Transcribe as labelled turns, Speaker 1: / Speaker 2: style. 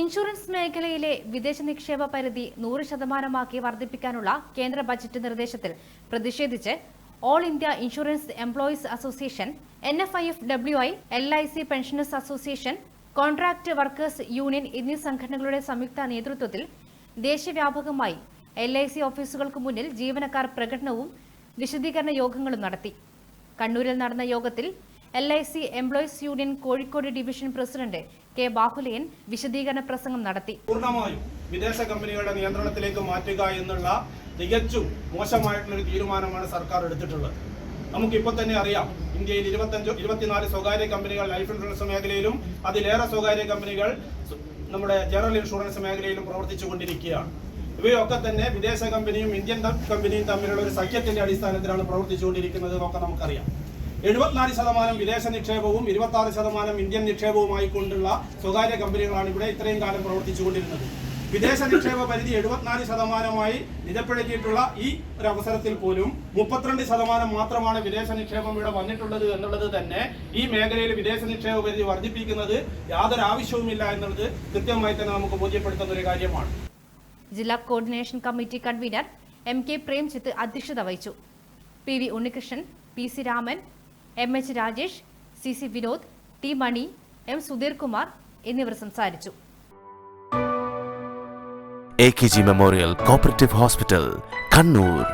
Speaker 1: Insurance മേഖലയിലെ വിദേശ നിക്ഷേപ പരിധി നൂറ് ശതമാനമാക്കി വർദ്ധിപ്പിക്കാനുള്ള കേന്ദ്ര ബജറ്റ് നിർദ്ദേശത്തിൽ പ്രതിഷേധിച്ച് all India insurance employees association N F I F W I L I C pensioners association contract workers union എന്നീ സംഘടനകളുടെ സംയുക്ത നേതൃത്വത്തിൽ ദേശവ്യാപകമായി എൽ ഐ സി ഓഫീസുകൾക്ക് മുന്നിൽ ജീവനക്കാർ പ്രകടനവും വിശദീകരണ യോഗങ്ങളും നടത്തി. കണ്ണൂരിൽ നടന്ന യോഗത്തിൽ L I C employees union Kozhikode division president K Bahulayan വിശദീകരണ പ്രസംഗം നടത്തി.
Speaker 2: പൂർണമായും വിദേശ കമ്പനികളുടെ നിയന്ത്രണത്തിലേക്ക് മാറ്റുക എന്നുള്ള തികച്ചും മോശമായിട്ടുള്ള ഒരു തീരുമാനമാണ് സർക്കാർ എടുത്തിട്ടുള്ളത്. നമുക്കിപ്പോൾ തന്നെ അറിയാം ഇന്ത്യയിൽ ഇരുപത്തഞ്ചോ ഇരുപത്തിനാല് സ്വകാര്യ കമ്പനികൾ ലൈഫ് ഇൻഷുറൻസ് മേഖലയിലും അതിലേറെ സ്വകാര്യ കമ്പനികൾ നമ്മുടെ ജനറൽ ഇൻഷുറൻസ് മേഖലയിലും പ്രവർത്തിച്ചു കൊണ്ടിരിക്കുകയാണ്. ഇവയൊക്കെ തന്നെ വിദേശ കമ്പനിയും ഇന്ത്യൻ കമ്പനിയും തമ്മിലുള്ള ഒരു സഖ്യത്തിന്റെ അടിസ്ഥാനത്തിലാണ് പ്രവർത്തിച്ചുകൊണ്ടിരിക്കുന്നത് എന്നൊക്കെ നമുക്കറിയാം. എഴുപത്തിനാല് ശതമാനം വിദേശ നിക്ഷേപവും ഇരുപത്തി ശതമാനം ഇന്ത്യൻ നിക്ഷേപവുമായി കൊണ്ടുള്ള സ്വകാര്യ കമ്പനികളാണ് ഇവിടെ ഇത്രയും കാലം പ്രവർത്തിച്ചുകൊണ്ടിരുന്നത്. വിദേശ നിക്ഷേപ പരിധി എഴുപത്തിനാല് ശതമാനമായി നിജപ്പെടുത്തിയിട്ടുള്ള ഈ ഒരു അവസരത്തിൽ പോലും മുപ്പത്തിരണ്ട് ശതമാനം മാത്രമാണ് വിദേശ നിക്ഷേപം ഇവിടെ വന്നിട്ടുള്ളത് എന്നുള്ളത് തന്നെ ഈ മേഖലയിൽ വിദേശ നിക്ഷേപ പരിധി വർദ്ധിപ്പിക്കുന്നത് യാതൊരു ആവശ്യവുമില്ല എന്നുള്ളത് കൃത്യമായി തന്നെ നമുക്ക് ബോധ്യപ്പെടുത്തുന്ന ഒരു കാര്യമാണ്.
Speaker 1: ജില്ലാ coordination committee convener M K Premjith അധ്യക്ഷത വഹിച്ചു. P V Unnikrishnan P C Raman M H Rajesh C C Vinod T Mani M Sudheer Kumar എന്നിവർ സംസാരിച്ചു.
Speaker 3: A K G memorial cooperative hospital Kannur